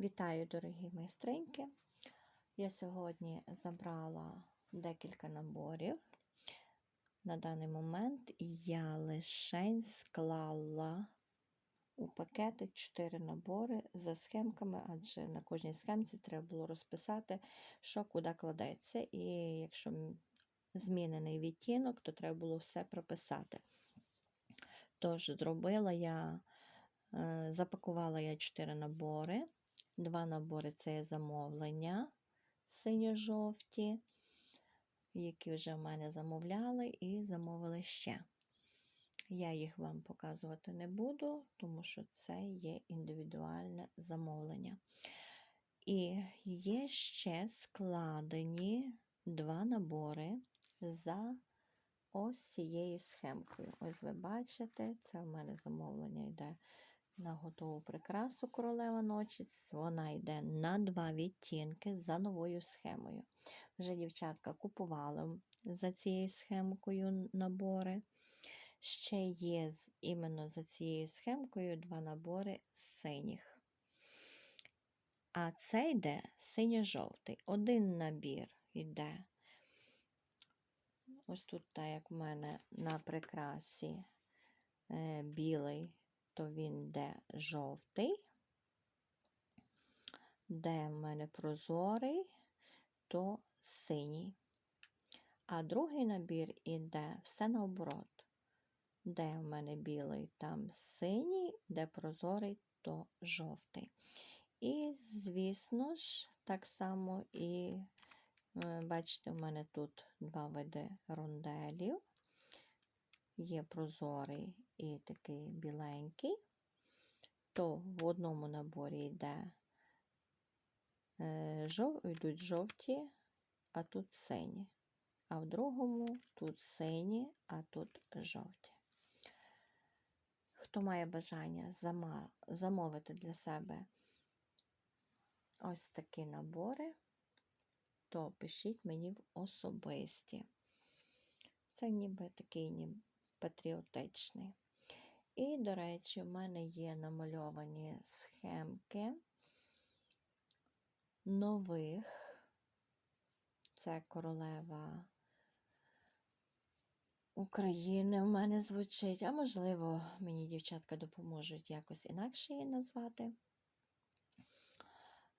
Вітаю, дорогі майстриньки! Я сьогодні забрала декілька наборів. На даний момент я лише склала у пакети 4 набори за схемками, адже на кожній схемці треба було розписати, що куди кладеться. І якщо змінений відтінок, то треба було все прописати. Тож, зробила я, е, запакувала я 4 набори. Два набори це є замовлення синьо-жовті, які вже в мене замовляли, і замовили ще. Я їх вам показувати не буду, тому що це є індивідуальне замовлення. І є ще складені два набори за ось цією схемкою. Ось ви бачите, це в мене замовлення йде на готову прикрасу королева ночі. Вона йде на два відтінки за новою схемою. Вже дівчатка купували за цією схемкою набори. Ще є іменно за цією схемкою два набори синіх. А це йде синьо-жовтий. Один набір йде. Ось тут, так як в мене на прикрасі е, білий, то він йде жовтий. Де в мене прозорий, то синій. А другий набір іде все наоборот. Де в мене білий, там синій, де прозорий, то жовтий. І, звісно ж, так само і е, бачите, в мене тут два види ронделів. Є прозорий і такий біленький. То в одному наборі йде е, жов, йдуть жовті, а тут сині. А в другому тут сині, а тут жовті. Хто має бажання замовити для себе ось такі набори, то пишіть мені в особисті. Це ніби такий ніби патріотичний. І, до речі, в мене є намальовані схемки нових. Це королева України в мене звучить, а можливо, мені дівчатка допоможуть якось інакше її назвати.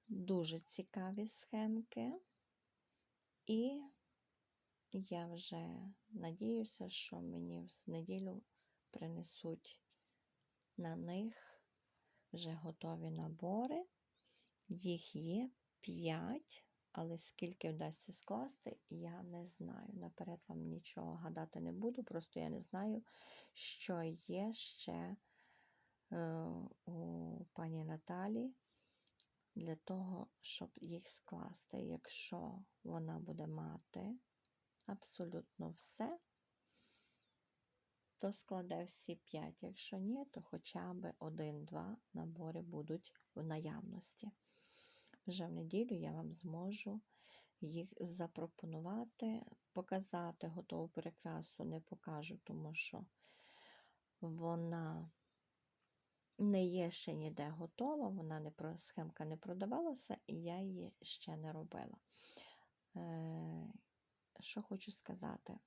Дуже цікаві схемки. І я вже надіюся, що мені в неділю принесуть на них вже готові набори. Їх є 5, але скільки вдасться скласти, я не знаю. Наперед вам нічого гадати не буду, просто я не знаю, що є ще е, у пані Наталі для того, щоб їх скласти. Якщо вона буде мати абсолютно все, то складе всі 5. Якщо ні, то хоча б один-два набори будуть в наявності. Вже в неділю я вам зможу їх запропонувати, показати готову прикрасу не покажу, тому що вона не є ще ніде готова, вона не про схемка не продавалася, і я її ще не робила. Е, що хочу сказати?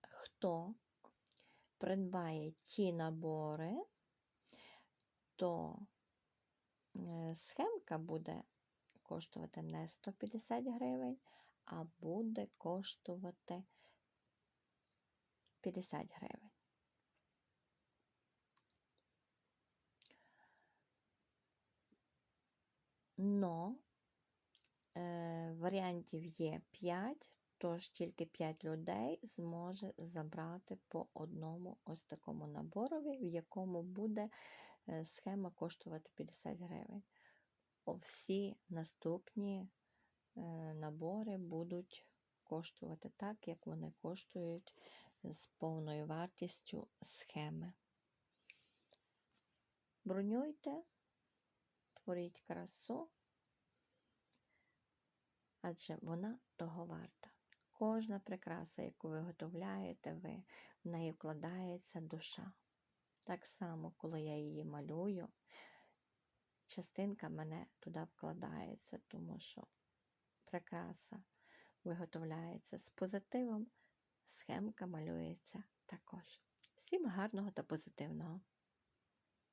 Хто придбає ті набори, то е, схемка буде коштувати не 150 гривень, а буде коштувати 50 гривень. Но е, варіантів є 5, тож тільки 5 людей зможе забрати по одному ось такому наборові, в якому буде е, схема коштувати 50 гривень. Всі наступні е, набори будуть коштувати так, як вони коштують з повною вартістю схеми. Бронюйте, творіть красу, адже вона того варта. Кожна прикраса, яку ви виготовляєте, ви, в неї вкладається душа. Так само, коли я її малюю, частинка мене туди вкладається, тому що прикраса виготовляється з позитивом, схемка малюється також. Всім гарного та позитивного!